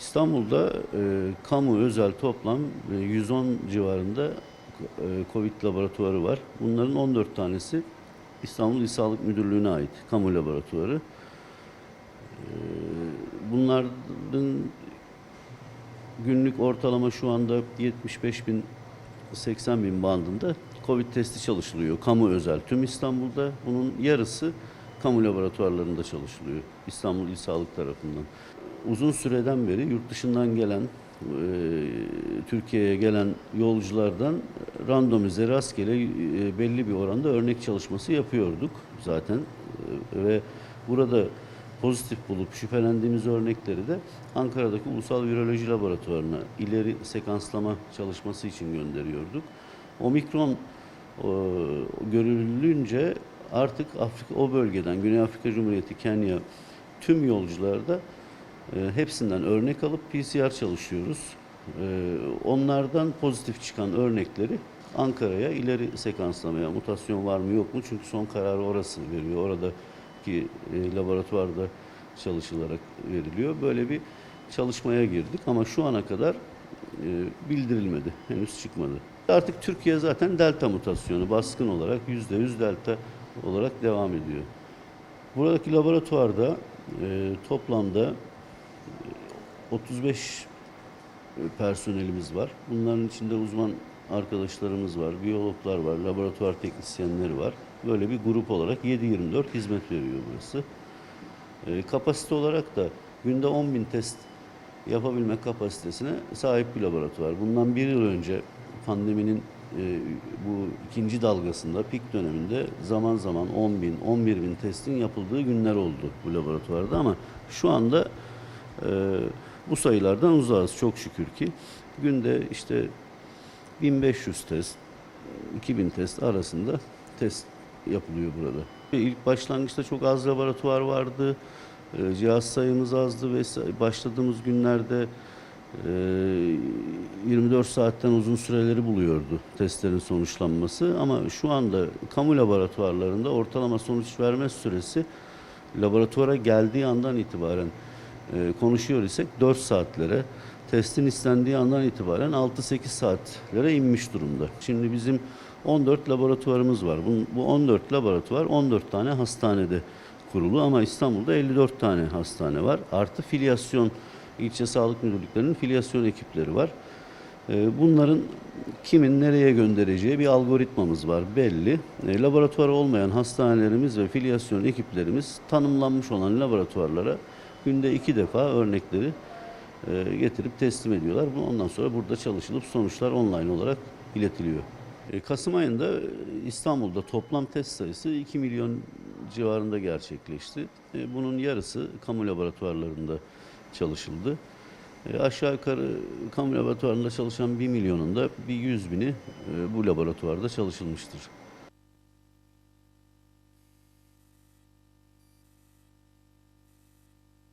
İstanbul'da e, kamu özel toplam e, 110 civarında e, Covid laboratuvarı var. Bunların 14 tanesi İstanbul İl Sağlık Müdürlüğü'ne ait kamu laboratuvarı. E, bunların günlük ortalama şu anda 75 bin 80 bin bandında Covid testi çalışılıyor. Kamu özel tüm İstanbul'da. Bunun yarısı kamu laboratuvarlarında çalışılıyor. İstanbul İl Sağlık tarafından. Uzun süreden beri yurt dışından gelen, e, Türkiye'ye gelen yolculardan randomize, rastgele e, belli bir oranda örnek çalışması yapıyorduk zaten. E, ve burada pozitif bulup şüphelendiğimiz örnekleri de Ankara'daki Ulusal Viroloji Laboratuvarı'na ileri sekanslama çalışması için gönderiyorduk. Omikron e, görülünce artık Afrika o bölgeden Güney Afrika Cumhuriyeti, Kenya tüm yolcularda e, hepsinden örnek alıp PCR çalışıyoruz. E, onlardan pozitif çıkan örnekleri Ankara'ya ileri sekanslamaya mutasyon var mı yok mu? Çünkü son kararı orası veriyor. Oradaki e, laboratuvarda çalışılarak veriliyor. Böyle bir çalışmaya girdik ama şu ana kadar e, bildirilmedi. Henüz çıkmadı. Artık Türkiye zaten delta mutasyonu baskın olarak %100 delta olarak devam ediyor. Buradaki laboratuvarda e, toplamda 35 personelimiz var. Bunların içinde uzman arkadaşlarımız var, biyologlar var, laboratuvar teknisyenleri var. Böyle bir grup olarak 7-24 hizmet veriyor burası. E, kapasite olarak da günde 10 bin test yapabilme kapasitesine sahip bir laboratuvar. Bundan bir yıl önce pandeminin e, bu ikinci dalgasında, pik döneminde zaman zaman 10 bin, 11 bin testin yapıldığı günler oldu bu laboratuvarda ama şu anda e, bu sayılardan uzağız çok şükür ki. Günde işte 1500 test, 2000 test arasında test yapılıyor burada. İlk başlangıçta çok az laboratuvar vardı. E, Cihaz sayımız azdı ve başladığımız günlerde e, 24 saatten uzun süreleri buluyordu testlerin sonuçlanması. Ama şu anda kamu laboratuvarlarında ortalama sonuç verme süresi laboratuvara geldiği andan itibaren e, konuşuyor isek 4 saatlere, testin istendiği andan itibaren 6-8 saatlere inmiş durumda. Şimdi bizim 14 laboratuvarımız var. Bu, bu 14 laboratuvar 14 tane hastanede kurulu ama İstanbul'da 54 tane hastane var. Artı filyasyon, ilçe sağlık müdürlüklerinin filyasyon ekipleri var. Ee, Bunların kimin nereye göndereceği bir algoritmamız var belli. E, Laboratuvarı olmayan hastanelerimiz ve filyasyon ekiplerimiz tanımlanmış olan laboratuvarlara günde iki defa örnekleri e, getirip teslim ediyorlar. Ondan sonra burada çalışılıp sonuçlar online olarak iletiliyor. E, Kasım ayında İstanbul'da toplam test sayısı 2 milyon civarında gerçekleşti. E, Bunun yarısı kamu laboratuvarlarında çalışıldı. E, Aşağı yukarı kamu laboratuvarında çalışan 1 milyonunda bir 100 bini e, bu laboratuvarda çalışılmıştır.